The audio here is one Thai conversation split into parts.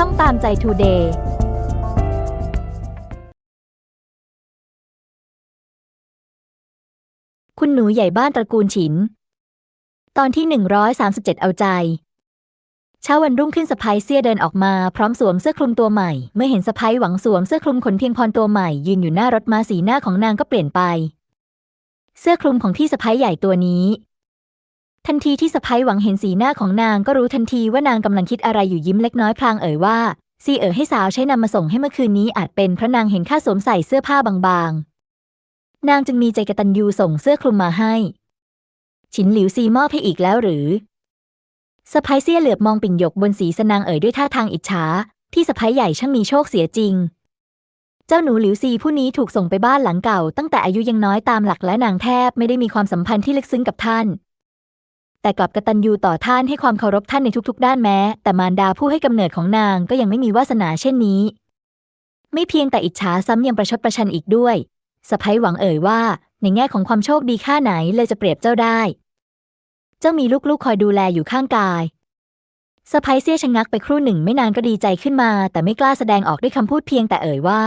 ช่องตามใจทูเดย์คุณหนูใหญ่บ้านตระกูลฉิน ตอนที่ 137 เอาใจ เช้าวันรุ่งขึ้นสะพายเสี้ยเดินออกมาพร้อมสวมเสื้อคลุมตัวใหม่ เมื่อเห็นสะพายหวังสวมเสื้อคลุมขนเพียงพรตัวใหม่ยืนอยู่หน้ารถมาสีหน้าของนางก็เปลี่ยนไป เสื้อคลุมของพี่สะพายใหญ่ตัวนี้ ทันทีที่สะพ้ยหวังเห็นสีหน้าของนางก็รู้ทันทีว่านางกำลังคิดอะไรอยู่ยิ้มเล็กน้อยพลางเอ่ยว่าซีเอ๋อให้สาวใช้นำมาส่งให้เมื่อคืนนี้อาจเป็นเพราะนางเห็นข้าสวมใส่เสื้อผ้าบางๆ นางจึงมีใจกตัญญูส่งเสื้อคลุมมาให้ ฉินหลิวซีมอบให้อีกแล้วหรือสะพ้ยเสี้ยเหลือบมองปิ่นหยกบนสีสนางเอ่ยด้วยท่าทางอิจฉาพี่สะพ้ยใหญ่ช่างมีโชคเสียจริง เจ้าหนูหลิวซีผู้นี้ถูกส่งไปบ้านหลังเก่า ตั้งแต่อายุยังน้อยตามหลักและนางแทบไม่ได้มีความสัมพันธ์ที่ลึกซึ้งกับท่าน แต่กลับกตัญญูต่อท่านให้ความเคารพท่านในทุกๆ ด้านแม้ แต่มารดาผู้ให้กำเนิดของนางก็ยังไม่มีวาสนาเช่นนี้ ไม่เพียงแต่อิจฉาซ้ำยังประชดประชันอีกด้วยสะพ้ยหวังเอ่ยว่า ในแง่ของความโชคดีค่าไหนเลยจะเปรียบเจ้าได้ เจ้ามีลูกๆคอยดูแลอยู่ข้างกายสะพ้ยเสี้ยชะงักไปครู่หนึ่งไม่นานก็ดีใจขึ้นมา แต่ไม่กล้าแสดงออกด้วยคำพูดเพียงแต่เอ่ยว่า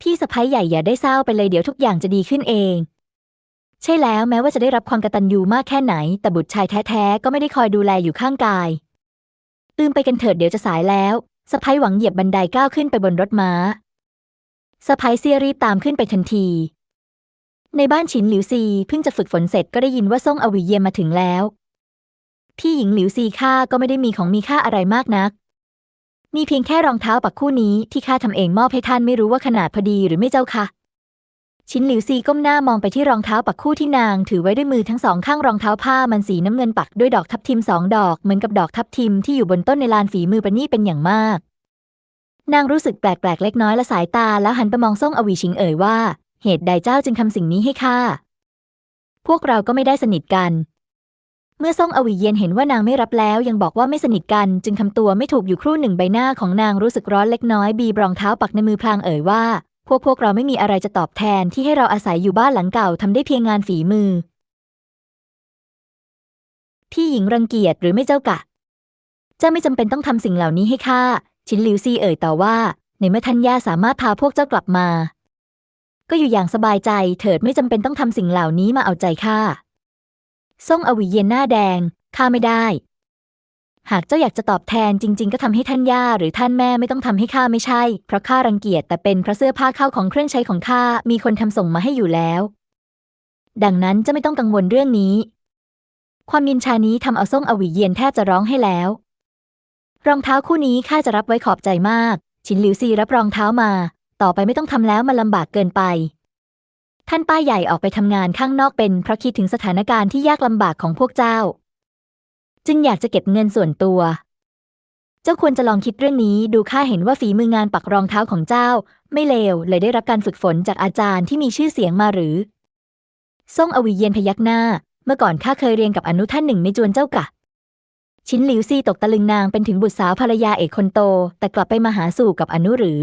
พี่สะพ้ยใหญ่อย่าได้เศร้าไปเลยเดี๋ยวทุกอย่างจะดีขึ้นเอง ใช่แล้วแม้ว่าจะได้รับความกตัญญูมากแค่ไหน แต่บุตรชายแท้ๆ ก็ไม่ได้คอยดูแลอยู่ข้างกาย ตื่นไปกันเถิดเดี๋ยวจะสายแล้วสะพ้ายหวังเหยียบบันไดก้าวขึ้นไปบนรถม้าสะพ้ายเสี้ยรีบตามขึ้นไปทันที ในบ้านฉินหลิวซีเพิ่งจะฝึกฝนเสร็จก็ได้ยินว่าซ่งอวิเยียมาถึงแล้วพี่หญิงหลิวซีข้าก็ไม่ได้มีของมีค่าอะไรมากนัก มีเพียงแค่รองเท้าปักคู่นี้ที่ข้าทำเองมอบให้ท่านไม่รู้ว่าขนาดพอดีหรือไม่เจ้าคะ ชินหลิวซีก้มหน้ามองไปที่รองเท้าปักคู่ที่นาง ถือไว้ด้วยมือทั้งสองข้างรองเท้าผ้ามันสีน้ำเงินปักด้วยดอกทับทิมสองดอก เหมือนกับดอกทับทิมที่อยู่บนต้นในลานฝีมือประณีตเป็นอย่างมาก นางรู้สึกแปลกๆเล็กน้อยละสายตาแล้วหันไปมองซ่งอวีชิงเอ่ยว่า เหตุใดเจ้าจึงทำสิ่งนี้ให้ข้าพวกเราก็ไม่ได้สนิทกัน เมื่อซ่งอวีเยียนเห็นว่านางไม่รับแล้ว ยังบอกว่าไม่สนิทกัน จึงทำตัวไม่ถูกอยู่ครู่หนึ่งใบหน้าของนางรู้สึกร้อนเล็กน้อยบีบรองเท้าปักในมือพลางเอ่ยว่า พวกพวกเราไม่มีอะไรจะตอบแทนที่ให้เราอาศัยอยู่บ้านหลังเก่าทำได้เพียงงานฝีมือ พี่หญิงรังเกียจหรือไม่เจ้ากะ เจ้าไม่จำเป็นต้องทำสิ่งเหล่านี้ให้ข้าชินหลิวซีเอ่ยต่อว่า ในเมื่อท่านย่าสามารถพาพวกเจ้ากลับมา ก็อยู่อย่างสบายใจ เถิดไม่จำเป็นต้องทำสิ่งเหล่านี้มาเอาใจข้าซ่งอวิเยียนหน้าแดงข้าไม่ได้ หากเจ้าอยากจะตอบแทนจริง ๆ ก็ทำให้ท่านย่าหรือท่านแม่ไม่ต้องทำให้ข้าไม่ใช่ เพราะข้ารังเกียจแต่เป็นเพราะเสื้อผ้าเข้าของเครื่องใช้ของข้ามีคนทำส่งมาให้อยู่แล้ว ดังนั้นจะไม่ต้องกังวลเรื่องนี้ ความยินชานี้ทำเอาซ่งอวิเยียนแทบจะร้องให้แล้ว รองเท้าคู่นี้ข้าจะรับไว้ขอบใจมากฉินหลิวซีรับรองเท้ามา ต่อไปไม่ต้องทำแล้วมันลำบากเกินไป ท่านป้าใหญ่ออกไปทำงานข้างนอกเป็นเพราะคิดถึงสถานการณ์ที่ยากลำบากของพวกเจ้า จึงอยากจะเก็บเงินส่วนตัว เจ้าควรจะลองคิดเรื่องนี้ดูข้าเห็นว่าฝีมืองานปักรองเท้าของเจ้า ไม่เลวเลยได้รับการฝึกฝนจากอาจารย์ที่มีชื่อเสียงมาหรือซ่งอวิเยียนพยักหน้า เมื่อก่อนข้าเคยเรียนกับอนุท่านหนึ่งในจวนเจ้ากะชินหลิวซีตกตะลึงนางเป็นถึงบุตรสาวภรรยาเอกคนโต แต่กลับไปมาหาสู่กับอนุหรือ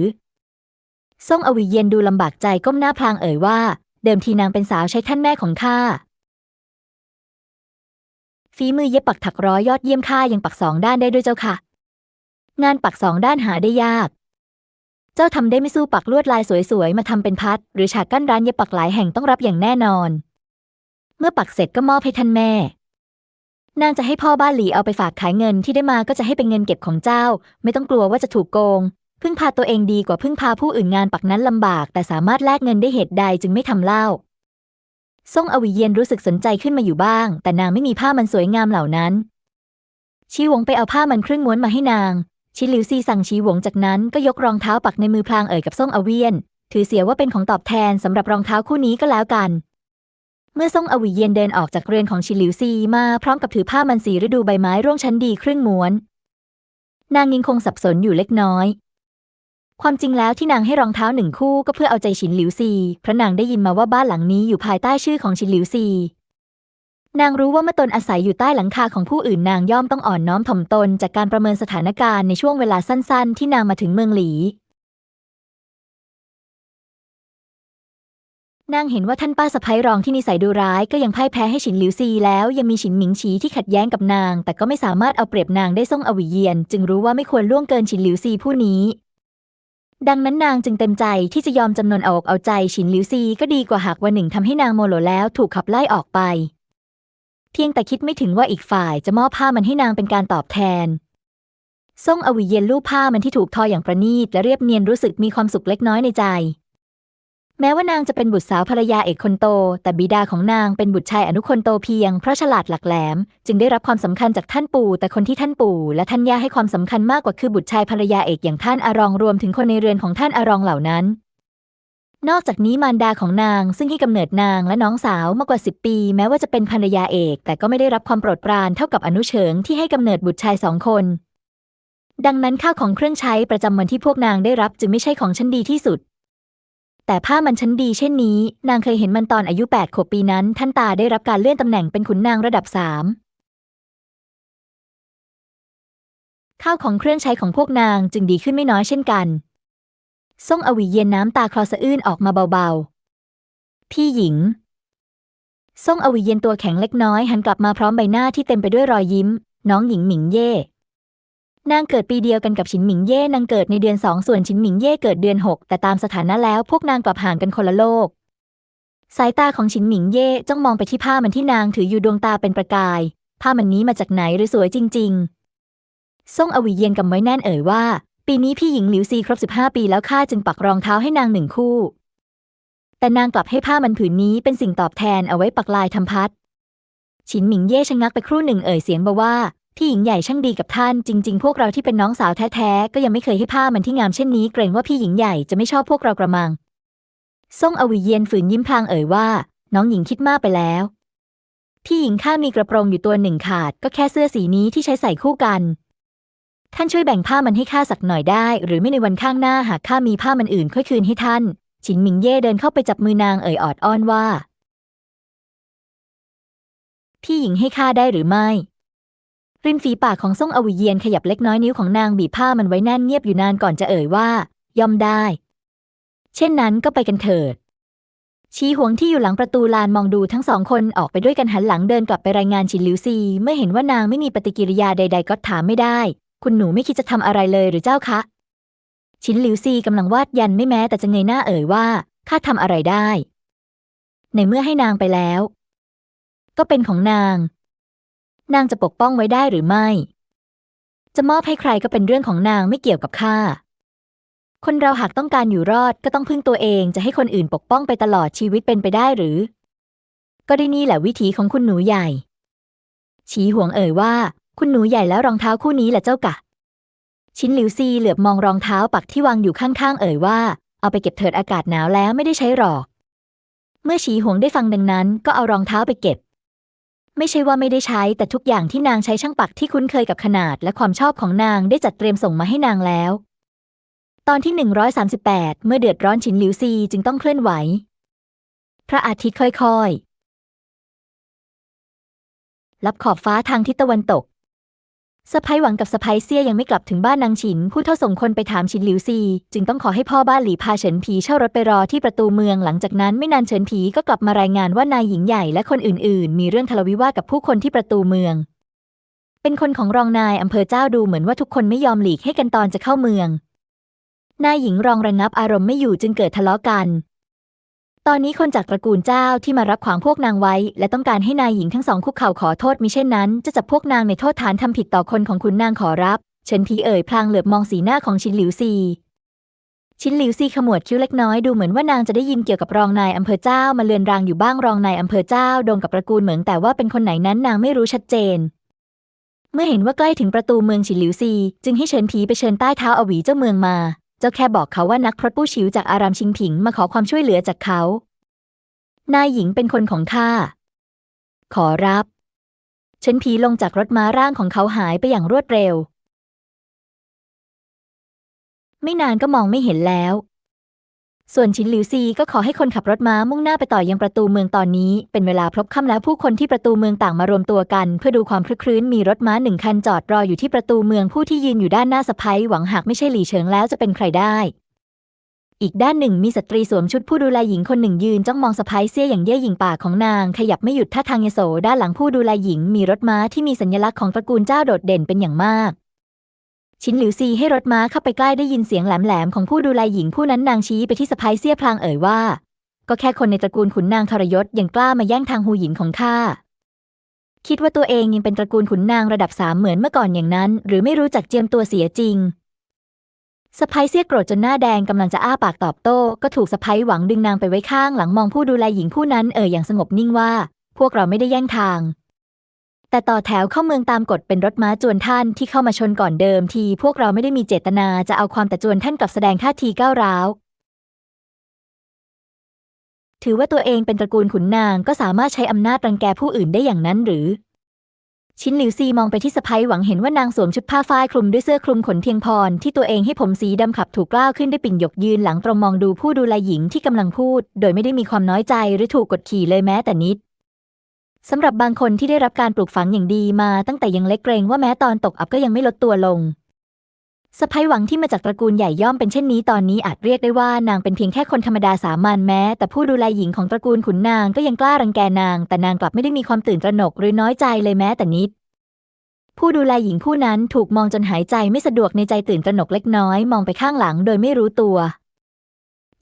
ซ่งอวิเยียนดูลำบากใจก้มหน้าพลางเอ่ยว่า เดิมทีนางเป็นสาวใช้ท่านแม่ของข้า ฝีมือเย็บปักถักร้อยยอดเยี่ยมข้ายังปักสองด้านได้ด้วยเจ้าค่ะ งานปักสองด้านหาได้ยาก เจ้าทำได้ไม่สู้ปักลวดลายสวยๆ มาทำเป็นพัด หรือฉากกั้นร้านเย็บปักหลายแห่งต้องรับอย่างแน่นอน เมื่อปักเสร็จก็มอบให้ท่านแม่ นางจะให้พ่อบ้านหลีเอาไปฝากขายเงินที่ได้มาก็จะให้เป็นเงินเก็บของเจ้า ไม่ต้องกลัวว่าจะถูกโกงพึ่งพาตัวเองดีกว่าพึ่งพาผู้อื่นงานปักนั้นลำบาก แต่สามารถแลกเงินได้เหตุใดจึงไม่ทำเล่า ซ่งอวิเยียนรู้สึกสนใจขึ้นมาอยู่บ้าง แต่นางไม่มีผ้ามันสวยงามเหล่านั้น ชีหวงไปเอาผ้ามันครึ่งม้วนมาให้นาง ชิหลิวซีสั่งชีหวงจากนั้นก็ยกรองเท้าปักในมือพลางเอ่ยกับซ่งอเวียน ถือเสียว่าเป็นของตอบแทนสำหรับรองเท้าคู่นี้ก็แล้วกัน เมื่อซ่งอวิเยียนเดินออกจากเรือนของชิหลิวซีมาพร้อมกับถือผ้ามันสีฤดูใบไม้ร่วงชั้นดีครึ่งม้วน นางยังคงสับสนอยู่เล็กน้อย ความจริงแล้วที่นางให้รองเท้าหนึ่งคู่ก็เพื่อเอาใจฉินหลิวซีเพราะนางได้ยินมาว่าบ้านหลังนี้อยู่ภายใต้ชื่อของฉินหลิวซี นางรู้ว่าเมื่อตนอาศัยอยู่ใต้หลังคาของผู้อื่นนางย่อมต้องอ่อนน้อมถ่อมตน จากการประเมินสถานการณ์ในช่วงเวลาสั้น ๆ ที่นางมาถึงเมืองหลีนางเห็นว่าท่านป้าสะพ้ยรองที่นิสัยดุร้ายก็ยังพ่ายแพ้ให้ฉินหลิวซีแล้วยังมีฉินหมิงฉีที่ขัดแย้งกับนาง แต่ก็ไม่สามารถเอาเปรียบนางได้ส่งอวิเยียน จึงรู้ว่าไม่ควรล่วงเกินฉินหลิวซีผู้นี้ ดังนั้นนางจึงเต็มใจที่จะยอมจำนนเอาอกเอาใจฉินหลิวซีก็ดีกว่าหากวันหนึ่งทำให้นางโมโหแล้วถูกขับไล่ออกไป เพียงแต่คิดไม่ถึงว่าอีกฝ่ายจะมอบผ้ามันให้นางเป็นการตอบแทนส่งอวิเย็นลูบผ้ามันที่ถูกทออย่างประณีตและเรียบเนียนรู้สึกมีความสุขเล็กน้อยในใจ แม้ว่านางจะเป็นบุตรสาวภรรยาเอกคนโต แต่บิดาของนางเป็นบุตรชายอนุคนโตเพียงเพราะฉลาดหลักแหลม จึงได้รับความสำคัญจากท่านปู่ แต่คนที่ท่านปู่และท่านย่าให้ความสำคัญมากกว่าคือบุตรชายภรรยาเอกอย่างท่านอารองรวมถึงคนในเรือนของท่านอารองเหล่านั้น นอกจากนี้มารดาของนางซึ่งให้กำเนิดนางและน้องสาวมากกว่า 10 ปี แม้ว่าจะเป็นภรรยาเอก แต่ก็ไม่ได้รับความโปรดปรานเท่ากับอนุเฉิงที่ให้กำเนิดบุตรชายสองคนดังนั้นข้าวของเครื่องใช้ประจำวันที่พวกนางได้รับจึงไม่ใช่ของชั้นดีที่สุด แต่ผ้ามันชั้นดีเช่นนี้ นางเคยเห็นมันตอนอายุ8ขวบปีนั้น ท่านตาได้รับการเลื่อนตำแหน่งเป็นขุนนางระดับสามข้าวของเครื่องใช้ของพวกนางจึงดีขึ้นไม่น้อยเช่นกันส่งอวิเย็นน้ำตาคลอสะอื้นออกมาเบาๆ พี่หญิงส่งอวิเย็นตัวแข็งเล็กน้อยหันกลับมาพร้อมใบหน้าที่เต็มไปด้วยรอยยิ้ม น้องหญิงหมิงเย่ นางเกิดปีเดียวกันกับฉินหมิงเย่นางเกิดในเดือนสองส่วนฉินหมิงเย่เกิดเดือนหกแต่ตามสถานะแล้วพวกนางกลับห่างกันคนละโลก สายตาของฉินหมิงเย่จ้องมองไปที่ผ้ามันที่นางถืออยู่ดวงตาเป็นประกาย ผ้ามันนี้มาจากไหนหรือสวยจริงๆส่งอวิเย็นกำไว้แน่นเอ่ยว่า ปีนี้พี่หญิงหลิวซีครบสิบห้าปีแล้วข้าจึงปักรองเท้าให้นางหนึ่งคู่ แต่นางกลับให้ผ้ามันผืนนี้เป็นสิ่งตอบแทนเอาไว้ปักลายทำพัดฉินหมิงเย่ชะงักไปครู่หนึ่งเอ่ยเสียงเบาว่า พี่หญิงใหญ่ช่างดีกับท่านจริง ๆ พวกเราที่เป็นน้องสาวแท้ๆก็ยังไม่เคยให้ผ้ามันที่งามเช่นนี้เกรงว่าพี่หญิงใหญ่จะไม่ชอบพวกเรากระมังส่งอวิเยียนฝืนยิ้มพลางเอ่ยว่า น้องหญิงคิดมากไปแล้ว พี่หญิงข้ามีกระโปรงอยู่ตัวหนึ่งขาด ก็แค่เสื้อสีนี้ที่ใช้ใส่คู่กัน ท่านช่วยแบ่งผ้ามันให้ข้าสักหน่อยได้ หรือไม่ในวันข้างหน้าหากข้ามีผ้ามันอื่นค่อยคืนให้ท่าน ฉินหมิงเย่เดินเข้าไปจับมือนางเอ่ยออดอ้อนว่า พี่หญิงให้ข้าได้หรือไม่ ริมฝีปากของซ่งอวิเยียนขยับเล็กน้อยนิ้วของนางบีบผ้ามันไว้แน่นเงียบอยู่นานก่อนจะเอ่ยว่า ย่อมได้ เช่นนั้นก็ไปกันเถิด ชีหวงที่อยู่หลังประตูลานมองดูทั้งสองคนออกไปด้วยกันหันหลังเดินกลับไปรายงานชินหลิวซี เมื่อเห็นว่านางไม่มีปฏิกิริยาใด ๆ ก็ถามไม่ได้ คุณหนูไม่คิดจะทำอะไรเลยหรือเจ้าคะชินหลิวซีกำลังวาดยันไม่แม้แต่จะเงยหน้าเอ่ยว่าข้าทำอะไรได้ ในเมื่อให้นางไปแล้ว ก็เป็นของนาง นางจะปกป้องไว้ได้หรือไม่ จะมอบให้ใครก็เป็นเรื่องของนางไม่เกี่ยวกับข้า คนเราหากต้องการอยู่รอดก็ต้องพึ่งตัวเองจะให้คนอื่นปกป้องไปตลอดชีวิตเป็นไปได้หรือ ก็ได้นี่แหละวิถีของคุณหนูใหญ่ฉีห่วงเอ่ยว่า คุณหนูใหญ่แล้วรองเท้าคู่นี้แหละเจ้ากะ ชิ้นหลิวซีเหลือบมองรองเท้าปักที่วางอยู่ข้างๆ เอ่ยว่า เอาไปเก็บเถิดอากาศหนาวแล้วไม่ได้ใช้หรอก เมื่อฉีห่วงได้ฟังดังนั้น ก็เอารองเท้าไปเก็บ ไม่ใช่ว่าไม่ได้ใช้ แต่ทุกอย่างที่นางใช้ช่างปักที่คุ้นเคยกับขนาดและความชอบของนางได้จัดเตรียมส่งมาให้นางแล้ว ตอนที่ 138 เมื่อเดือดร้อนฉินหลิวซีจึงต้องเคลื่อนไหว พระอาทิตย์ค่อยๆรับขอบฟ้าทางทิศตะวันตก สะพ้ยหวังกับสะพ้ยเซี่ยยังไม่กลับถึงบ้านนางฉิน ผู้เท่าส่งคนไปถามฉินหลิวซี จึงต้องขอให้พ่อบ้านหลีพาเฉินผีเช่ารถไปรอที่ประตูเมืองหลังจากนั้นไม่นานเฉินผีก็กลับมารายงานว่านายหญิงใหญ่และคนอื่น ๆ มีเรื่องทะเลาะวิวาทกับผู้คนที่ประตูเมือง เป็นคนของรองนายอำเภอเจ้าดูเหมือนว่าทุกคนไม่ยอมหลีกให้กันตอนจะเข้าเมือง นายหญิงรองระงับอารมณ์ไม่อยู่จึงเกิดทะเลาะกัน ตอนนี้คนจากตระกูลเจ้าที่มารับขวางพวกนางไว้ และต้องการให้นายหญิงทั้งสองคุกเข่าขอโทษมิเช่นนั้น จะจับพวกนางในโทษฐานทำผิดต่อคนของคุณนางขอรับเฉินผีเอ่ยพลางเหลือบมองสีหน้าของชินหลิวซี ชินหลิวซีขมวดคิ้วเล็กน้อยดูเหมือนว่านางจะได้ยินเกี่ยวกับรองนายอำเภอเจ้ามาเลือนรางอยู่บ้างรองนายอำเภอเจ้าโดงกับตระกูลเหมืองแต่ว่าเป็นคนไหนนั้นนางไม่รู้ชัดเจน เมื่อเห็นว่าใกล้ถึงประตูเมืองฉินหลิวซี จึงให้เฉินผีไปเชิญใต้เท้าอวีเจ้าเมืองมา จ้าแค่บอกเขาว่านักพรตผู้ชิวจากอารามชิงผิงมาขอความช่วยเหลือจากเขา นายหญิงเป็นคนของข้า ขอรับเฉินผีลงจากรถม้าร่างของเขาหายไปอย่างรวดเร็ว ไม่นานก็มองไม่เห็นแล้ว ส่วนชินหลิวซีก็ขอให้คนขับรถม้ามุ่งหน้าไปต่อยังประตูเมืองตอนนี้ เป็นเวลาพลบค่ำแล้วผู้คนที่ประตูเมืองต่างมารวมตัวกัน เพื่อดูความคลึกครื้นมีรถม้าหนึ่งคันจอดรออยู่ที่ประตูเมืองผู้ที่ยืนอยู่ด้านหน้าสะพ้ยหวังหากไม่ใช่หลี่เฉิงแล้วจะเป็นใครได้ อีกด้านหนึ่งมีสตรีสวมชุดผู้ดูแลหญิงคนหนึ่งยืนจ้องมองสะพ้ายเสี้ยอย่างเย่หยิ่งปากของนาง ขยับไม่หยุดท่าทางยโสด้านหลังผู้ดูแลหญิง มีรถม้าที่มีสัญลักษณ์ของตระกูลเจ้าโดดเด่นเป็นอย่างมาก ชินหลิวซีให้รถม้าเข้าไปใกล้ได้ยินเสียงแหลมๆของผู้ดูแลหญิงผู้นั้นนางชี้ไปที่สะพ้ายเสี้ยพลางเอ่ยว่า ก็แค่คนในตระกูลขุนนางทรยศยังกล้ามาแย่งทางหูหญิงของข้าคิดว่าตัวเองยังเป็นตระกูลขุนนางระดับสามเหมือนเมื่อก่อนอย่างนั้น หรือไม่รู้จักเจียมตัวเสียจริงสะพ้ายเสี้ยโกรธจนหน้าแดงกำลังจะอ้าปากตอบโต้ ก็ถูกสะพ้ายหวังดึงนางไปไว้ข้างหลังมองผู้ดูแลหญิงผู้นั้นเอ่ยอย่างสงบนิ่งว่า พวกเราไม่ได้แย่งทาง แต่ต่อแถวเข้าเมืองตามกฎเป็นรถม้าจวนท่านที่เข้ามาชนก่อนเดิมที พวกเราไม่ได้มีเจตนาจะเอาความแต่จวนท่านกลับแสดงท่าทีก้าวร้าว ถือว่าตัวเองเป็นตระกูลขุนนางก็สามารถใช้อำนาจรังแกผู้อื่นได้อย่างนั้นหรือ ชินหลิวซีมองไปที่สะพ้ยหวังเห็นว่านางสวมชุดผ้าฝ้ายคลุมด้วยเสื้อคลุมขนเพียงพรที่ตัวเองให้ผมสีดำขับถูกกล้าวขึ้นได้ปิ่นหยกยืนหลังตรงมองดูผู้ดูแลหญิงที่กำลังพูด โดยไม่ได้มีความน้อยใจหรือถูกกดขี่เลยแม้แต่นิด สำหรับบางคนที่ได้รับการปลูกฝังอย่างดีมาตั้งแต่ยังเล็กเกรงว่าแม้ตอนตกอับก็ยังไม่ลดตัวลงสะพ้ยหวังที่มาจากตระกูลใหญ่ย่อมเป็นเช่นนี้ตอนนี้อาจเรียกได้ว่านางเป็นเพียงแค่คนธรรมดาสามัญแม้ แต่ผู้ดูแลหญิงของตระกูลขุนนางก็ยังกล้ารังแกนาง แต่นางกลับไม่ได้มีความตื่นตระหนกหรือน้อยใจเลยแม้แต่นิด ผู้ดูแลหญิงผู้นั้นถูกมองจนหายใจไม่สะดวกในใจตื่นตระหนกเล็กน้อยมองไปข้างหลังโดยไม่รู้ตัว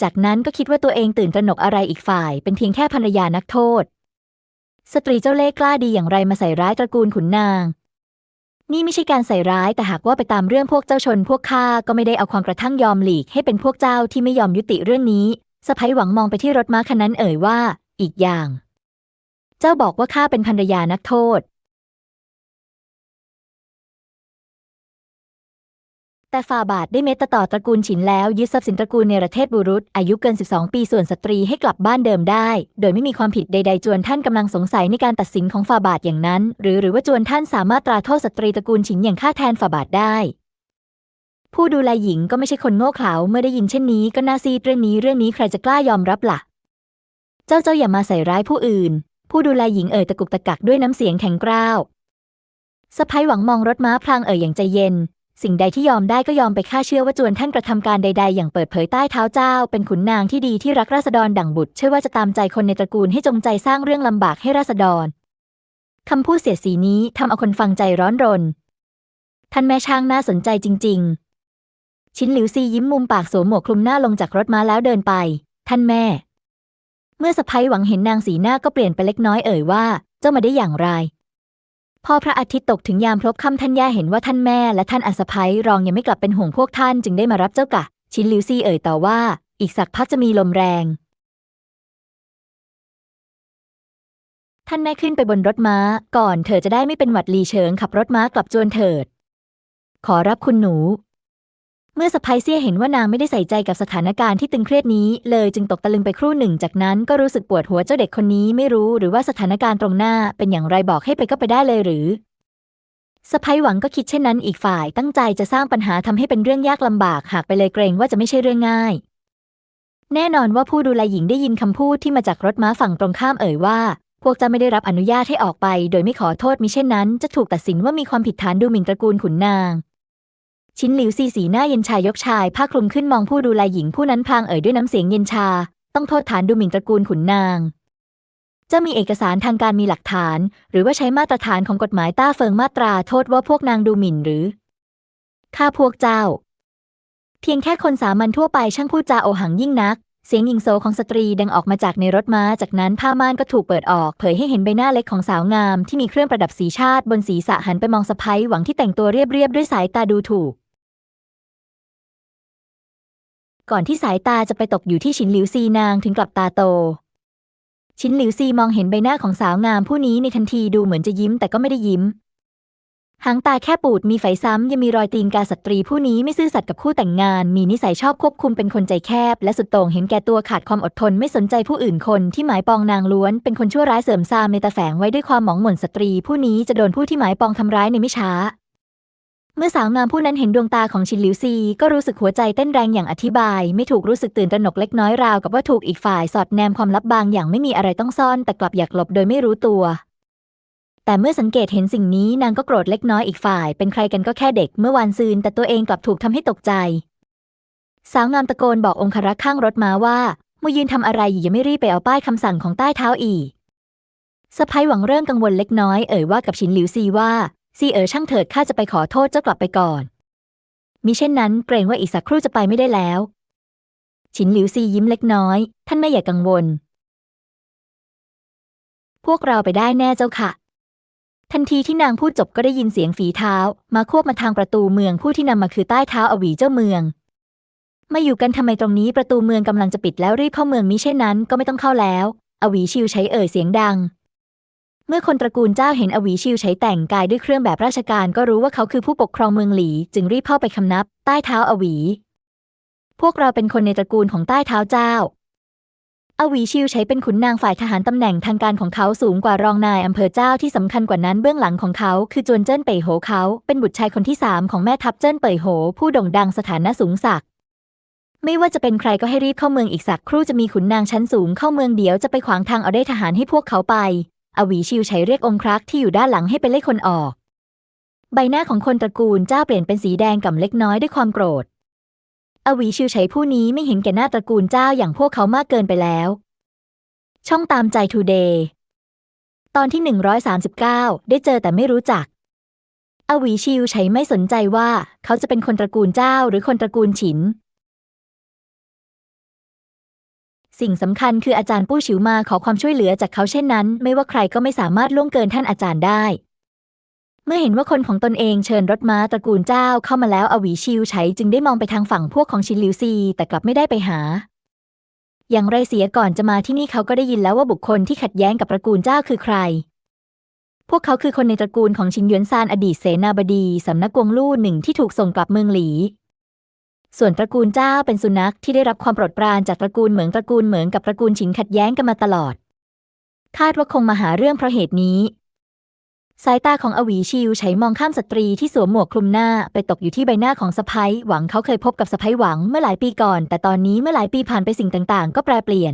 จากนั้นก็คิดว่าตัวเองตื่นตระหนกอะไรอีกฝ่าย เป็นเพียงแค่ภรรยานักโทษ สตรีเจ้าเล่ห์กล้าดีอย่างไรมาใส่ร้ายตระกูลขุนนาง นี่ไม่ใช่การใส่ร้ายแต่หากว่าไปตามเรื่องพวกเจ้าชนพวกข้าก็ไม่ได้เอาความกระทั่งยอมหลีกให้เป็นพวกเจ้าที่ไม่ยอมยุติเรื่องนี้สะพ้ยหวังมองไปที่รถม้าคันนั้นเอ่ยว่า อีกอย่าง เจ้าบอกว่าข้าเป็นภรรยานักโทษ แต่ฟาบาทได้เมตตาต่อตระกูลฉินแล้วยึดทรัพย์สินตระกูลเนประเทศบุรุษ อายุเกิน 12 ปีส่วนสตรีให้กลับบ้านเดิมได้ โดยไม่มีความผิดใดๆ จวนท่านกำลังสงสัยในการตัดสินของฟาบาทอย่างนั้น หรือหรือว่าจวนท่านสามารถตราโทษสตรีตระกูลฉินอย่างฆ่าแทนฟาบาทได้ ผู้ดูแลหญิงก็ไม่ใช่คนโง่เขลาเมื่อได้ยินเช่นนี้ก็น่าซีดเรื่องนี้เรื่องนี้ใครจะกล้ายอมรับล่ะ เจ้าเจ้าอย่ามาใส่ร้ายผู้อื่น ผู้ดูแลหญิงเอ่ยตะกุกตะกักด้วยน้ำเสียงแข็งกร้าวสะพ้ยหวังมองรถม้าพลางเอ่ยอย่างใจเย็น สิ่งใดที่ยอมได้ก็ยอมไปข้าเชื่อว่าจวนท่านกระทำการใด ๆ อย่างเปิดเผยใต้เท้าเจ้า เป็นขุนนางที่ดีที่รักราษฎรดั่งบุตรเชื่อว่าจะตามใจคนในตระกูลให้จงใจสร้างเรื่องลำบากให้ราษฎรคำพูดเสียสีนี้ทำเอาคนฟังใจร้อนรน ท่านแม่ช่างน่าสนใจจริง ๆ ชินหลิวซียิ้มมุมปากสวมหมวกคลุมหน้าลงจากรถม้าแล้วเดินไป ท่านแม่ เมื่อสะพ้ยหวังเห็นนางสีหน้าก็เปลี่ยนไปเล็กน้อยเอ่ยว่า เจ้ามาได้อย่างไร พอพระอาทิตย์ตกถึงยามพลบค่ำท่านย่าเห็นว่าท่านแม่และท่านอัสะพ้ยรองยังไม่กลับเป็นห่วงพวกท่านจึงได้มารับเจ้ากะ ชินลิวซีเอ่ยต่อว่า อีกสักพักจะมีลมแรง ท่านแม่ขึ้นไปบนรถม้า ก่อนเธอจะได้ไม่เป็นหวัดลีเฉิงขับรถม้ากลับจวนเถิด ขอรับคุณหนู เมื่อสะพ้ยเซี่ยเห็นว่านางไม่ได้ใส่ใจกับสถานการณ์ที่ตึงเครียดนี้ เลยจึงตกตะลึงไปครู่หนึ่ง จากนั้นก็รู้สึกปวดหัวเจ้าเด็กคนนี้ไม่รู้หรือว่าสถานการณ์ตรงหน้าเป็นอย่างไรบอกให้ไปก็ไปได้เลยหรือสะพ้ยหวังก็คิดเช่นนั้นอีกฝ่ายตั้งใจจะสร้างปัญหาทำให้เป็นเรื่องยากลำบากหากไปเลยเกรงว่าจะไม่ใช่เรื่องง่าย แน่นอนว่าผู้ดูแลหญิงได้ยินคำพูดที่มาจากรถม้าฝั่งตรงข้ามเอ่ยว่า พวกจ้าไม่ได้รับอนุญาตให้ออกไป โดยไม่ขอโทษมิเช่นนั้น จะถูกตัดสินว่ามีความผิดฐานดูหมิ่นตระกูลขุนนาง ชิ้นหลิวซีสีหน้าเย็นชายยกชายผ้าคลุมขึ้นมองผู้ดูแลหญิงผู้นั้นพลางเอ่ยด้วยน้ำเสียงเย็นชา ต้องโทษฐานดูหมิ่นตระกูลขุนนางจ้ามีเอกสารทางการมีหลักฐาน หรือว่าใช้มาตรฐานของกฎหมายต้าเฟิงมาตราโทษว่าพวกนางดูหมิ่นหรือข้าพวกเจ้า เพียงแค่คนสามัญทั่วไปช่างพูดจาโอหังยิ่งนัก เสียงหญิงโซของสตรีดังออกมาจากในรถม้า จากนั้นผ้าม่านก็ถูกเปิดออก เผยให้เห็นใบหน้าเล็กของสาวงามที่มีเครื่องประดับสีชาติบนศีรษะหันไปมองสะพ้ยหวังที่แต่งตัวเรียบๆด้วยสายตาดูถูก ก่อนที่สายตาจะไปตกอยู่ที่ฉินหลิวซีนางถึงกลับตาโตชินหลิวซีมองเห็นใบหน้าของสาวงามผู้นี้ในทันทีดูเหมือนจะยิ้มแต่ก็ไม่ได้ยิ้ม หางตาแค่ปูดมีไฝซ้ำยังมีรอยตีนกาสตรีผู้นี้ไม่ซื่อสัตย์กับคู่แต่งงาน มีนิสัยชอบควบคุมเป็นคนใจแคบ และสุดโต่งเห็นแก่ตัวขาดความอดทนไม่สนใจผู้อื่นคนที่หมายปองนางล้วน เป็นคนชั่วร้ายเสริมซามในตาแฝงไว้ด้วยความหมองหม่นสตรี ผู้นี้จะโดนผู้ที่หมายปองทำร้ายในไม่ช้า เมื่อสาวงามผู้นั้นเห็นดวงตาของชินหลิวซี ก็รู้สึกหัวใจเต้นแรงอย่างอธิบาย ไม่ถูกรู้สึกตื่นตระหนกเล็กน้อยราวกับว่าถูกอีกฝ่ายสอดแนมความลับบางอย่างไม่มีอะไรต้องซ่อน แต่กลับอยากหลบโดยไม่รู้ตัว แต่เมื่อสังเกตเห็นสิ่งนี้นางก็โกรธเล็กน้อยอีกฝ่าย เป็นใครกันก็แค่เด็กเมื่อวานซืน แต่ตัวเองกลับถูกทำให้ตกใจ สาวงามตะโกนบอกองครักษ์ข้างรถมาว่ามูยืนทำอะไรอยู่ยังไม่รีบไปเอาป้ายคำสั่งของใต้เท้าอีกสะพ้ายหวังเริ่มกังวลเล็กน้อยเอ่ยว่ากับชินหลิวซีว่า ซีเอ๋อช่างเถิดข้าจะไปขอโทษเจ้ากลับไปก่อน มิเช่นนั้นเกรงว่าอีกสักครู่จะไปไม่ได้แล้วชินหลิวซียิ้มเล็กน้อย ท่านไม่อย่ากังวล พวกเราไปได้แน่เจ้าค่ะ ทันทีที่นางพูดจบก็ได้ยินเสียงฝีเท้า มาควบมาทางประตูเมืองผู้ที่นำมาคือใต้เท้าอวีเจ้าเมือง มาอยู่กันทำไมตรงนี้ประตูเมืองกำลังจะปิดแล้วรีบเข้าเมืองมิเช่นนั้นก็ไม่ต้องเข้าแล้ว อวีชิวใช้เอ่ยเสียงดัง เมื่อคนตระกูลเจ้าเห็นอวีชิวใช้แต่งกายด้วยเครื่องแบบราชการก็รู้ว่าเขาคือผู้ปกครองเมืองหลี จึงรีบเข้าไปคำนับ ใต้เท้าอวี พวกเราเป็นคนในตระกูลของใต้เท้าเจ้า อวีชิวใช้เป็นขุนนางฝ่ายทหารตำแหน่งทางการของเขาสูงกว่ารองนายอำเภอเจ้าที่สำคัญกว่านั้นเบื้องหลังของเขาคือจวนเจิ้นเป่ยโหเขาเป็นบุตรชายคนที่สามของแม่ทัพเจิ้นเป่ยโห ผู้โด่งดังสถานะสูงศักไม่ว่าจะเป็นใครก็ให้รีบเข้าเมืองอีกสักครู่จะมีขุนนางชั้นสูงเข้าเมืองเดี๋ยวจะไปขวางทางเอาได้ทหารให้พวกเขาไป อวีชิวใช้เรียกองครักษ์ที่อยู่ด้านหลังให้ไปไล่คนออก ใบหน้าของคนตระกูลเจ้าเปลี่ยนเป็นสีแดงก่ำเล็กน้อยด้วยความโกรธ อวีชิวใช้ผู้นี้ไม่เห็นแก่หน้าตระกูลเจ้าอย่างพวกเขามากเกินไปแล้ว ช่องตามใจทูเดย์ตอนที่ 139 ได้เจอแต่ไม่รู้จัก อวีชิวใช้ไม่สนใจว่าเขาจะเป็นคนตระกูลเจ้าหรือคนตระกูลฉิน สิ่งสำคัญคืออาจารย์ปู้ฉิวมาขอความช่วยเหลือจากเขาเช่นนั้น ไม่ว่าใครก็ไม่สามารถล่วงเกินท่านอาจารย์ได้ เมื่อเห็นว่าคนของตนเองเชิญรถม้าตระกูลเจ้าเข้ามาแล้วอวีชิวใช้จึงได้มองไปทางฝั่งพวกของชินลิวซี แต่กลับไม่ได้ไปหา อย่างไรเสียก่อนจะมาที่นี่เขาก็ได้ยินแล้วว่าบุคคลที่ขัดแย้งกับตระกูลเจ้าคือใคร พวกเขาคือคนในตระกูลของชินหยวนซานอดีตเสนาบดีสำนักกวงลู่หนึ่งที่ถูกส่งกลับเมืองหลี ส่วนตระกูลเจ้าเป็นสุนัขที่ได้รับความโปรดปรานจากตระกูลเหมืองตระกูลเหมืองกับตระกูลฉินขัดแย้งกันมาตลอด คาดว่าคงมาหาเรื่องเพราะเหตุนี้ สายตาของอวีชิวใช้มองข้ามสตรีที่สวมหมวกคลุมหน้าไปตกอยู่ที่ใบหน้าของสะพ้ยหวังเขาเคยพบกับสะพ้ยหวังเมื่อหลายปีก่อน แต่ตอนนี้เมื่อหลายปีผ่านไปสิ่งต่างๆ ก็แปรเปลี่ยน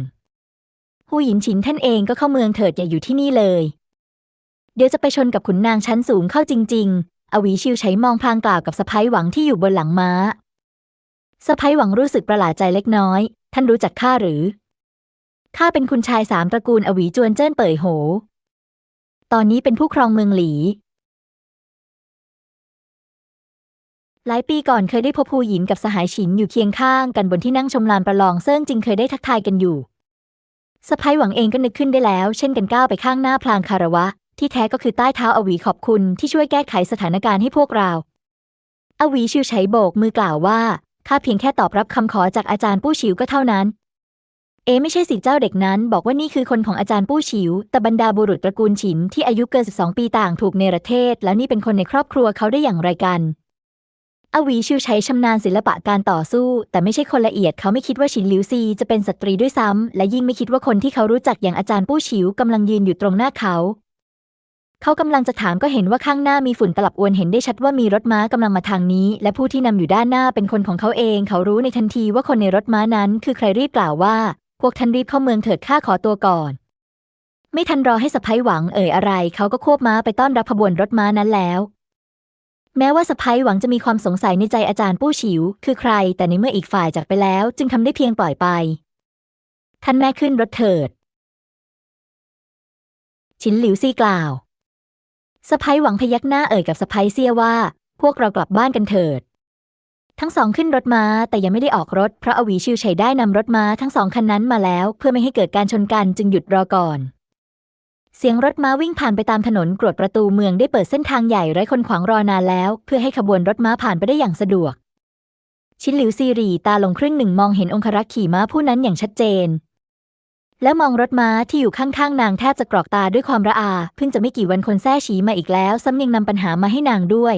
หูหยินฉินท่านเองก็เข้าเมืองเถิดอย่าอยู่ที่นี่เลย เดี๋ยวจะไปชนกับขุนนางชั้นสูงเข้าจริง ๆ อวีชิวใช้มองพลางกล่าวกับสะพ้ยหวังที่อยู่บนหลังม้า สะพ้ยหวังรู้สึกประหลาดใจเล็กน้อย ท่านรู้จักข้าหรือ ข้าเป็นคุณชายสามตระกูลอวีจวนเจิ้นเป่ยโห ตอนนี้เป็นผู้ครองเมืองหลี หลายปีก่อนเคยได้พบผู้หญินกับสหายฉินอยู่เคียงข้างกันบนที่นั่งชมลานประลองเซิ่งจริงเคยได้ทักทายกันอยู่สะพ้ยหวังเองก็นึกขึ้นได้แล้ว เช่นกันก้าวไปข้างหน้าพลางคารวะ ที่แท้ก็คือใต้เท้าอวีขอบคุณที่ช่วยแก้ไขสถานการณ์ให้พวกเราอวีชิวใช้โบกมือกล่าวว่า ข้าเพียงแค่ตอบรับคำขอจากอาจารย์ปู้ฉิวก็เท่านั้น เอไม่ใช่สิเจ้าเด็กนั้น บอกว่านี่คือคนของอาจารย์ปู้ฉิว แต่บรรดาบุรุษตระกูลฉินที่อายุเกิน 12 ปีต่างถูกเนรเทศ แล้วนี่เป็นคนในครอบครัวเขาได้อย่างไรกันอวีชิวใช้ชำนาญศิลปะการต่อสู้ แต่ไม่ใช่คนละเอียดเขาไม่คิดว่าฉินหลิวซีจะเป็นสตรีด้วยซ้ำ และยิ่งไม่คิดว่าคนที่เขารู้จักอย่างอาจารย์ปู้ฉิวกำลังยืนอยู่ตรงหน้าเขา เขากำลังจะถามก็เห็นว่าข้างหน้ามีฝุ่นตลับอวนเห็นได้ชัดว่ามีรถม้ากำลังมาทางนี้ และผู้ที่นำอยู่ด้านหน้าเป็นคนของเขาเอง เขารู้ในทันทีว่าคนในรถม้านั้นคือใครรีบกล่าวว่า พวกท่านรีบเข้าเมืองเถิดข้าขอตัวก่อน ไม่ทันรอให้สะพ้ยหวังเอ่ยอะไร เขาก็ควบม้าไปต้อนรับขบวนรถม้านั้นแล้วแม้ว่าสะพ้ยหวังจะมีความสงสัยในใจอาจารย์ปู้ฉิว คือใคร แต่ในเมื่ออีกฝ่ายจากไปแล้ว จึงทำได้เพียงปล่อยไป ท่านแม่ขึ้นรถเถิด ชินหลิวซีกล่าว สะพ้ยหวังพยักหน้าเอ่ยกับสะพ้ยเซียว่า พวกเรากลับบ้านกันเถิด ทั้งสองขึ้นรถม้าแต่ยังไม่ได้ออกรถเพราะอวีชิวชัยได้นำรถม้าทั้งสองคันนั้นมาแล้ว เพื่อไม่ให้เกิดการชนกันจึงหยุดรอก่อน เสียงรถม้าวิ่งผ่านไปตามถนนกรวดประตูเมืองได้เปิดเส้นทางใหญ่ไร้คนขวางรอนานแล้ว เพื่อให้ขบวนรถม้าผ่านไปได้อย่างสะดวก ชินหลิวซีรีตาลงครึ่งหนึ่งมองเห็นองครักษ์ขี่ม้าผู้นั้นอย่างชัดเจน แล้วมองรถม้าที่อยู่ข้างๆ นางแทบจะกรอกตาด้วยความระอา เพิ่งจะไม่กี่วันคนแท้ฉีมาอีกแล้ว ซ้ำยังนำปัญหามาให้นางด้วย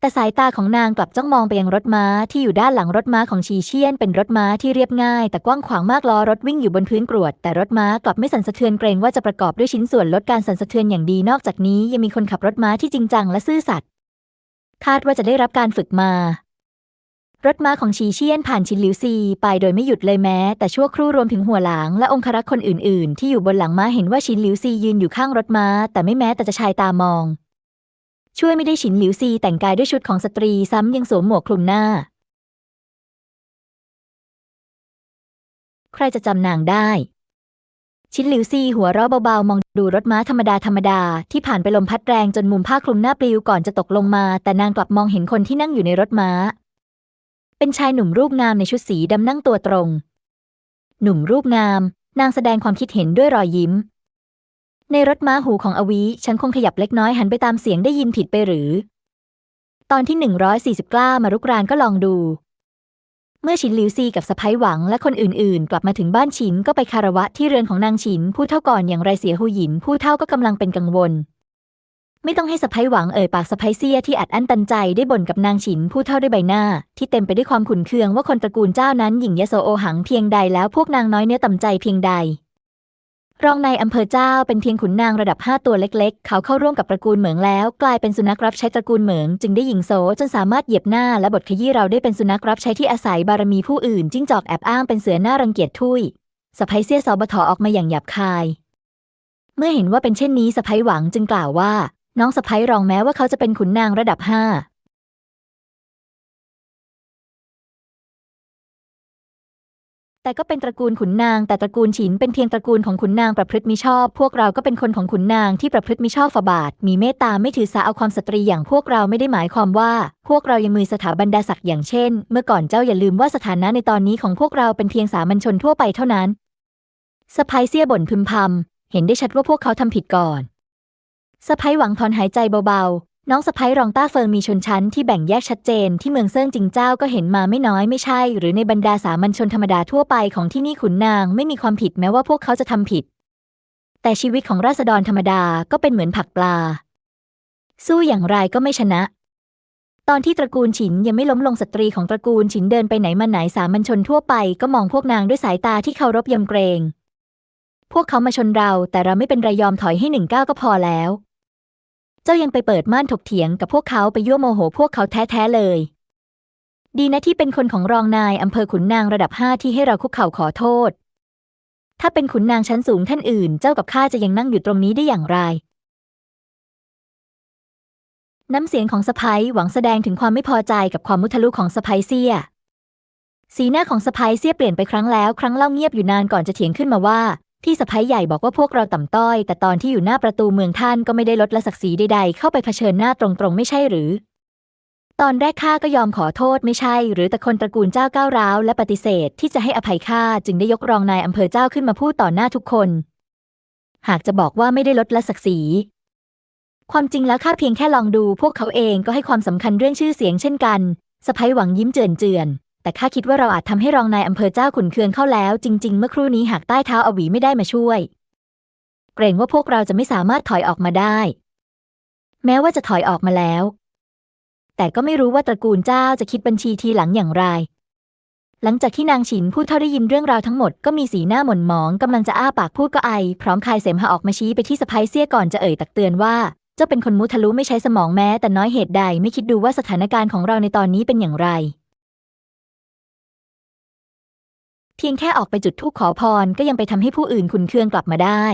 แต่สายตาของนางกลับจ้องมองไปยังรถม้าที่อยู่ด้านหลังรถม้าของชีเชียน เป็นรถม้าที่เรียบง่าย แต่กว้างขวางมากล้อรถวิ่งอยู่บนพื้นกรวด แต่รถม้ากลับไม่สั่นสะเทือนเกรงว่าจะประกอบด้วยชิ้นส่วนลดการสั่นสะเทือนอย่างดีนอกจากนี้ยังมีคนขับรถม้าที่จริงจังและซื่อสัตย์คาดว่าจะได้รับการฝึกมา รถม้าของชีเชียนผ่านชินหลิวซีไปโดยไม่หยุดเลยแม้ แต่ชั่วครู่รวมถึงหัวหลางและองครักษ์คนอื่นๆ ที่อยู่บนหลังม้าเห็นว่าชินหลิวซียืนอยู่ข้างรถม้า แต่ไม่แม้แต่จะชายตามอง ช่วยไม่ได้ฉินหลิวซีแต่งกายด้วยชุดของสตรีซ้ำยังสวมหมวกคลุมหน้า ใครจะจำนางได้ ชินหลิวซีหัวเราะเบาๆมองดูรถม้าธรรมดาธรรมดาที่ผ่านไปลมพัดแรงจนมุมผ้าคลุมหน้าปลิวก่อนจะตกลงมา แต่นางกลับมองเห็นคนที่นั่งอยู่ในรถม้า เป็นชายหนุ่มรูปงามในชุดสีดำนั่งตัวตรง หนุ่มรูปงาม นางแสดงความคิดเห็นด้วยรอยยิ้ม ในรถม้าหูของอวีฉันคงขยับเล็กน้อยหันไปตามเสียงได้ยินผิดไปหรือ ตอนที่140กล้ามารุกรานก็ลองดู เมื่อฉินหลิวซีกับสะพ้ยหวังและคนอื่นๆ กลับมาถึงบ้านฉินก็ไปคารวะที่เรือนของนางฉินผู้เท่าก่อนอย่างไรเสียหูหยินผู้เท่าก็กำลังเป็นกังวล ไม่ต้องให้สะพ้ยหวังเอ่ยปากสะพ้ยเสียที่อัดอั้นตันใจได้บ่นกับนางฉินผู้เท่าด้วยใบหน้า ที่เต็มไปด้วยความขุนเคืองว่าคนตระกูลเจ้านั้นหยิ่งยโสโอหังเพียงใดแล้วพวกนางน้อยเนื้อต่ำใจเพียงใด รองในายอำเภอเจ้าเป็นเพียงขุนนางระดับห้าตัวเล็ก ๆ เขาเข้าร่วมกับตระกูลเหมิงแล้ว กลายเป็นสุนัขรับใช้ตระกูลเหมิงจึงได้หยิงโซจนสามารถเหยียบหน้าและบทขยี้เราได้เป็นสุนัขรับใช้ที่อาศัยบารมีผู้อื่นจิ้งจอกแอบอ้างเป็นเสือหน้ารังเกียจทุยสะพ้ยเสียสอบถอออกมาอย่างหยาบคายเมื่อเห็นว่าเป็นเช่นนี้สะพ้ยหวังจึงกล่าวว่า น้องสะพ้ยรองแม้ว่าเขาจะเป็นขุนนางระดับห้าแต่ก็เป็นตระกูลขุนนาง แต่ตระกูลฉินเป็นเพียงตระกูลของขุนนางประพฤติมิชอบ พวกเราก็เป็นคนของขุนนางที่ประพฤติมิชอบฝาบาท มีเมตตาไม่ถือสาเอาความสตรีอย่างพวกเราไม่ได้หมายความว่า พวกเรายังมือสถาบันดาศักดิ์อย่างเช่น เมื่อก่อนเจ้าอย่าลืมว่าสถานะในตอนนี้ของพวกเราเป็นเพียงสามัญชนทั่วไปเท่านั้นสะพายเสี้ยบ่นพึมพำเห็นได้ชัดว่าพวกเขาทำผิดก่อน สะพายหวังถอนหายใจเบาๆ น้องสะพ้ยรองต้าเฟิงมีชนชั้นที่แบ่งแยกชัดเจนที่เมืองเซิ่งจิงเจ้าก็เห็นมาไม่น้อยไม่ใช่ หรือในบรรดาสามัญชนธรรมดาทั่วไปของที่นี่ขุนนางไม่มีความผิดแม้ว่าพวกเขาจะทำผิด แต่ชีวิตของราษฎรธรรมดาก็เป็นเหมือนผักปลา สู้อย่างไรก็ไม่ชนะตอนที่ตระกูลฉินยังไม่ล้มลงสตรีของตระกูลฉินเดินไปไหนมาไหนสามัญชนทั่วไปก็มองพวกนางด้วยสายตาที่เคารพยำเกรง พวกเขามาชนเราแต่เราไม่เป็นไรยอมถอยให้หนึ่งก้าวก็พอแล้ว เจ้ายังไปเปิดม่านถกเถียงกับพวกเขาไปยั่วโมโหพวกเขาแท้ๆเลย ดีนะที่เป็นคนของรองนายอำเภอขุนนางระดับห้าที่ให้เราคุกเข่าขอโทษ ถ้าเป็นขุนนางชั้นสูงท่านอื่น เจ้ากับข้าจะยังนั่งอยู่ตรงนี้ได้อย่างไร น้ำเสียงของสะพ้ยหวังแสดงถึงความไม่พอใจกับความมุทะลุของสะพ้ยเสียสีหน้าของสะพ้ยเสียเปลี่ยนไปครั้งแล้ว ครั้งเล่าเงียบอยู่นานก่อนจะเถียงขึ้นมาว่า พี่สะพ้ยใหญ่บอกว่าพวกเราต่ำต้อย แต่ตอนที่อยู่หน้าประตูเมืองท่านก็ไม่ได้ลดละศักดิ์ศรีใดๆ เข้าไปเผชิญหน้าตรงๆ ไม่ใช่หรือ ตอนแรกข้าก็ยอมขอโทษไม่ใช่ หรือแต่คนตระกูลเจ้าก้าวร้าวและปฏิเสธที่จะให้อภัยข้าจึงได้ยกรองนายอำเภอเจ้าขึ้นมาพูดต่อหน้าทุกคน หากจะบอกว่าไม่ได้ลดละศักดิ์ศรีความจริงแล้วข้าเพียงแค่ลองดู พวกเขาเองก็ให้ความสำคัญเรื่องชื่อเสียงเช่นกันสะพ้ยหวังยิ้มเจือนเจือน แต่ข้าคิดว่าเราอาจทำให้รองนายอำเภอเจ้าขุนเคืองเข้าแล้ว จริง ๆ เมื่อครู่นี้หากใต้เท้าอวีไม่ได้มาช่วย เกรงว่าพวกเราจะไม่สามารถถอยออกมาได้ แม้ว่าจะถอยออกมาแล้ว แต่ก็ไม่รู้ว่าตระกูลเจ้าจะคิดบัญชีทีหลังอย่างไร หลังจากที่นางฉินพูดเท่าได้ยินเรื่องราวทั้งหมดก็มีสีหน้าหม่นหมองกำลังจะอ้าปากพูดก็ไอ พร้อมคายเสมหะออกมาชี้ไปที่สะพ้ยเสี้ยก่อนจะเอ่ยตักเตือนว่าเจ้าเป็นคนมุทะลุไม่ใช้สมองแม้ แต่น้อยเหตุใดไม่คิดดูว่าสถานการณ์ของเราในตอนนี้เป็นอย่างไร เพียงแค่ออกไปจุดธูปขอพรก็ยังไปทำให้ผู้อื่นขุนเคืองกลับมาได้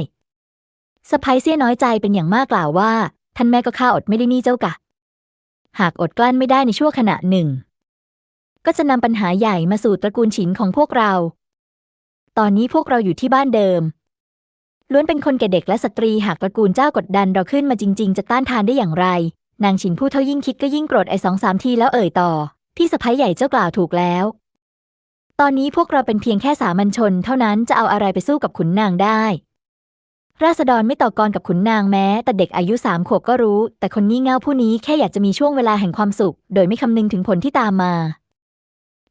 สะพ้ยเสี้ยน้อยใจเป็นอย่างมากกล่าวว่า ท่านแม่ก็ข้าอดไม่ได้นี่เจ้ากะ หากอดกลั้นไม่ได้ในชั่วขณะหนึ่ง ก็จะนำปัญหาใหญ่มาสู่ตระกูลฉินของพวกเรา ตอนนี้พวกเราอยู่ที่บ้านเดิม ล้วนเป็นคนแก่เด็กและสตรีหากตระกูลเจ้ากดดันเราขึ้นมาจริง ๆ จะต้านทานได้อย่างไร นางฉินผู้เท่ายิ่งคิดก็ยิ่งโกรธไอ้สองสามทีแล้วเอ่ยต่อ พี่สะพ้ยใหญ่เจ้ากล่าวถูกแล้ว ตอนนี้พวกเราเป็นเพียงแค่สามัญชน เท่านั้นจะเอาอะไรไปสู้กับขุนนางได้ ราษฎรไม่ต่อกรกับขุนนางแม้ แต่เด็กอายุสามขวบก็รู้ แต่คนงี่เง่าผู้นี้แค่อยากจะมีช่วงเวลาแห่งความสุข โดยไม่คำนึงถึงผลที่ตามมา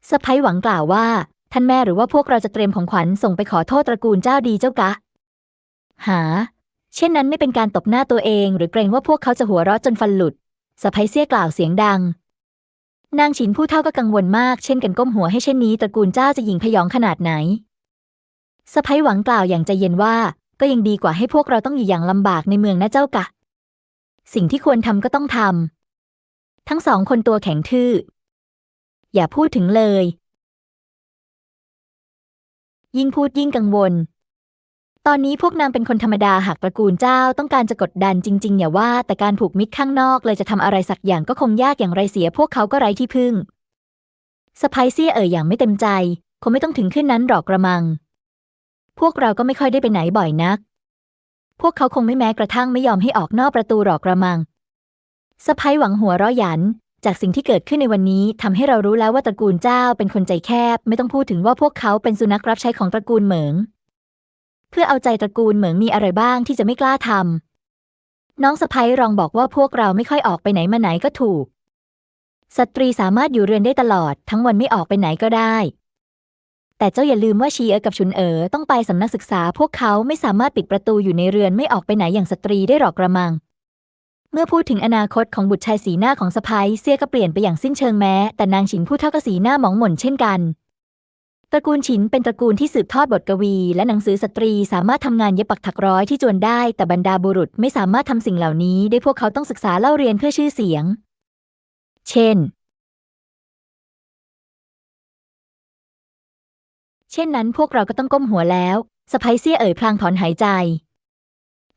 สะพ้ยหวังกล่าวว่า ท่านแม่หรือว่าพวกเราจะเตรียมของขวัญส่งไปขอโทษตระกูลเจ้าดีเจ้ากะ หา เช่นนั้นไม่เป็นการตบหน้าตัวเอง หรือเกรงว่าพวกเขาจะหัวเราะจนฟันหลุดสะพ้ยเสี้ยกล่าวเสียงดัง นางฉินผู้เท่าก็กังวลมากเช่นกันก้มหัวให้เช่นนี้ตระกูลเจ้าจะหยิงพยองขนาดไหนสะพ้ยหวังกล่าวอย่างใจเย็นว่า ก็ยังดีกว่าให้พวกเราต้องอยู่อย่างลำบากในเมืองนะเจ้ากะ สิ่งที่ควรทำก็ต้องทำทั้งสองคนตัวแข็งทื่อ อย่าพูดถึงเลย ยิ่งพูดยิ่งกังวล ตอนนี้พวกนางเป็นคนธรรมดาหากตระกูลเจ้าต้องการจะกดดันจริงๆอย่าว่า แต่การผูกมิตรข้างนอกเลยจะทำอะไรสักอย่างก็คงยากอย่างไรเสีย พวกเขาก็ไร้ที่พึ่งสะพายเสี้ยเอ่ยอย่างไม่เต็มใจ คงไม่ต้องถึงขึ้นนั้นหรอกกระมัง พวกเราก็ไม่ค่อยได้ไปไหนบ่อยนัก พวกเขาคงไม่แม้กระทั่งไม่ยอมให้ออกนอกประตูหรอกกระมังสะพ้ยหวังหัวร้อหยัน จากสิ่งที่เกิดขึ้นในวันนี้ทำให้เรารู้แล้วว่าตระกูลเจ้าเป็นคนใจแคบ ไม่ต้องพูดถึงว่าพวกเขาเป็นสุนัขรับใช้ของตระกูลเหมิง พื่อเอาใจตระกูลเหมิงมีอะไรบ้างที่จะไม่กล้าทำน้องสะพ้ยรองบอกว่าพวกเราไม่ค่อยออกไปไหนมาไหนก็ถูก สตรีสามารถอยู่เรือนได้ตลอด ทั้งวันไม่ออกไปไหนก็ได้ แต่เจ้าอย่าลืมว่าชีเอ๋กับชุนเอ๋อต้องไปสำนักศึกษา พวกเขาไม่สามารถปิดประตูอยู่ในเรือนไม่ออกไปไหนอย่างสตรีได้หรอกกระมัง เมื่อพูดถึงอนาคตของบุตรชายสีหน้าของสะพ้ยเสียก็เปลี่ยนไปอย่างสิ้นเชิงแม้ แต่นางฉินผู้เท่าก็สีหน้าหมองหม่นเช่นกัน ระกูลฉินเป็นตระกูลที่สืบทอดบทกวี และหนังสือสตรีสามารถทำงานเย็บปักถักร้อยที่จวนได้ แต่บรรดาบุรุษไม่สามารถทำสิ่งเหล่านี้ได้พวกเขาต้องศึกษาเล่าเรียนเพื่อชื่อเสียง เช่น เช่นนั้นพวกเราก็ต้องก้มหัวแล้วสะพ้ยเสี้ยเอ่ยพลางถอนหายใจ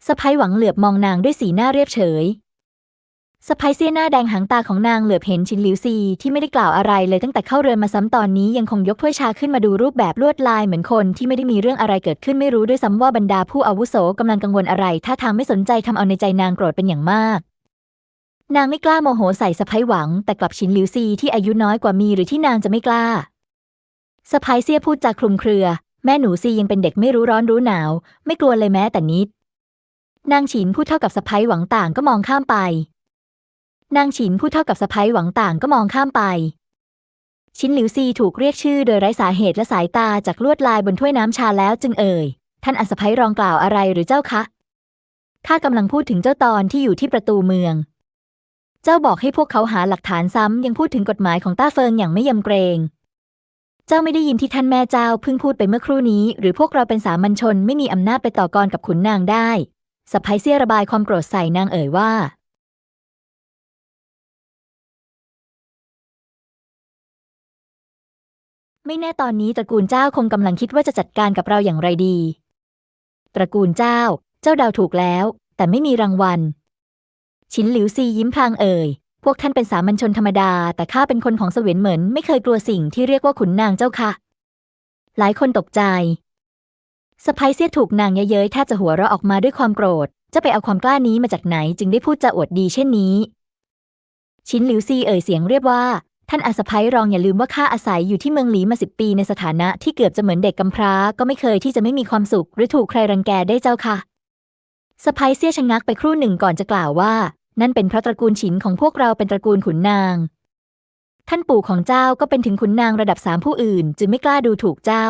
สะพ้ยหวังเหลือบมองนางด้วยสีหน้าเรียบเฉย สะพ้ยเสี้ยหน้าแดงหางตาของนางเหลือบเห็นชินหลิวซีที่ไม่ได้กล่าวอะไรเลยตั้งแต่เข้าเรือนมาซ้ำตอนนี้ยังคงยกถ้วยชาขึ้นมาดูรูปแบบลวดลายเหมือนคนที่ไม่ได้มีเรื่องอะไรเกิดขึ้นไม่รู้ด้วยซ้ำว่าบรรดาผู้อาวุโสกำลังกังวลอะไรถ้าทางไม่สนใจทำเอาในใจนางโกรธเป็นอย่างมาก นางไม่กล้าโมโหใส่สะพ้ยหวัง แต่กลับชินหลิวซีที่อายุน้อยกว่ามีหรือที่นางจะไม่กล้าสะพ้ยเสี้ยพูดจาคลุมเครือ แม่หนูซียังเป็นเด็กไม่รู้ร้อนรู้หนาว ไม่กลัวเลยแม้แต่นิด นางฉินพูดเท่ากับสะพ้ยหวังต่างก็มองข้ามไป นางฉินพูดเท่ากับสะพ้ยหวังต่างก็มองข้ามไป ชินหลิวซีถูกเรียกชื่อโดยไร้สาเหตุและสายตาจากลวดลายบนถ้วยน้ำชาแล้วจึงเอ่ย ท่านอัศพ้ยรองกล่าวอะไรหรือเจ้าคะ ข้ากำลังพูดถึงเจ้าตอนที่อยู่ที่ประตูเมือง เจ้าบอกให้พวกเขาหาหลักฐานซ้ำยังพูดถึงกฎหมายของต้าเฟิงอย่างไม่ยำเกรง เจ้าไม่ได้ยินที่ท่านแม่เจ้าเพิ่งพูดไปเมื่อครู่นี้ หรือพวกเราเป็นสามัญชนไม่มีอำนาจไปต่อกรกับขุนนางได้สะพ้ยเสียระบายความโกรธใส่นางเอ่ยว่า ไม่แน่ตอนนี้ตระกูลเจ้าคงกำลังคิดว่าจะจัดการกับเราอย่างไรดี ตระกูลเจ้า เจ้าเดาถูกแล้ว แต่ไม่มีรางวัล ชินหลิวซียิ้มพลางเอ่ย พวกท่านเป็นสามัญชนธรรมดา แต่ข้าเป็นคนของเสวียนเหมินไม่เคยกลัวสิ่งที่เรียกว่าขุนนางเจ้าค่ะ หลายคนตกใจสะพ้ยเสียถูกนางเย้ยแทบจะหัวเราะออกมาด้วยความโกรธ จะไปเอาความกล้านี้มาจากไหนจึงได้พูดจาอวดดีเช่นนี้ ชินหลิวซีเอ่ยเสียงเรียบว่า ท่านอาสะพ้ยรองอย่าลืมว่าข้าอาศัยอยู่ที่เมืองหลีมาสิบปีในสถานะที่เกือบจะเหมือนเด็กกำพร้าก็ไม่เคยที่จะไม่มีความสุข หรือถูกใครรังแกได้เจ้าค่ะสะพ้ยเสี้ยชะงักไปครู่หนึ่งก่อนจะกล่าวว่า นั่นเป็นเพราะตระกูลฉินของพวกเราเป็นตระกูลขุนนาง ท่านปู่ของเจ้าก็เป็นถึงขุนนางระดับสามผู้อื่น จึงไม่กล้าดูถูกเจ้า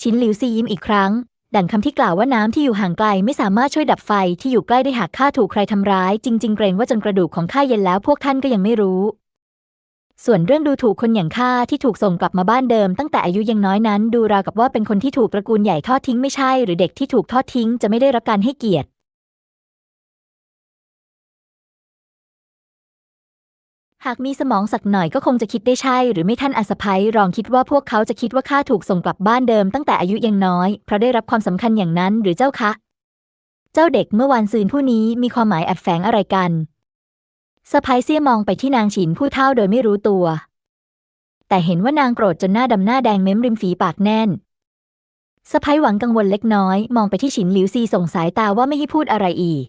ชินหลิวซียิ้มอีกครั้ง ดังคำที่กล่าวว่าน้ำที่อยู่ห่างไกลไม่สามารถช่วยดับไฟที่อยู่ใกล้ได้หากข้าถูกใครทำร้าย จริง ๆ เกรงว่าจนกระดูกของข้าเย็นแล้วพวกท่านก็ยังไม่รู้ ส่วนเรื่องดูถูกคนอย่างข้าที่ถูกส่งกลับมาบ้านเดิมตั้งแต่อายุยังน้อยนั้น ดูราวกับว่าเป็นคนที่ถูกตระกูลใหญ่ทอดทิ้งไม่ใช่ หรือเด็กที่ถูกทอดทิ้งจะไม่ได้รับการให้เกียรติ หากมีสมองสักหน่อยก็คงจะคิดได้ใช่ หรือไม่ท่านอาสะพ้ยรองคิดว่าพวกเขาจะคิดว่าข้าถูกส่งกลับบ้านเดิมตั้งแต่อายุยังน้อย เพราะได้รับความสำคัญอย่างนั้นหรือเจ้าคะ เจ้าเด็กเมื่อวานซืนผู้นี้มีความหมายแอบแฝงอะไรกัน สะพ้ยเสี้ยมองไปที่นางฉินผู้เฒ่าโดยไม่รู้ตัว แต่เห็นว่านางโกรธจนหน้าดำหน้าแดงเม้มริมฝีปากแน่นสะพ้ยหวังกังวลเล็กน้อย มองไปที่ฉินหลิวซีส่งสายตาว่าไม่ให้พูดอะไรอีก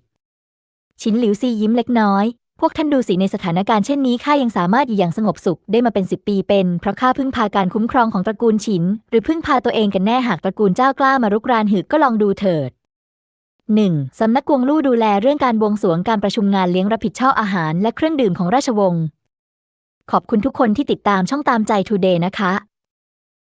ฉินหลิวซียิ้มเล็กน้อย พวกท่านดูสิในสถานการณ์เช่นนี้ข้ายังสามารถอยู่อย่างสงบสุขได้มาเป็นสิบปีเป็นเพราะข้าพึ่งพาการคุ้มครองของตระกูลฉิน หรือพึ่งพาตัวเองกันแน่หากตระกูลเจ้ากล้ามารุกรานหึกก็ลองดูเถิด 1. สำนักกวงลู่ดูแลเรื่องการบวงสวงการประชุมงานเลี้ยงรับผิดชอบอาหารและเครื่องดื่มของราชวงศ์ ขอบคุณทุกคนที่ติดตามช่องตามใจทูเดย์นะคะ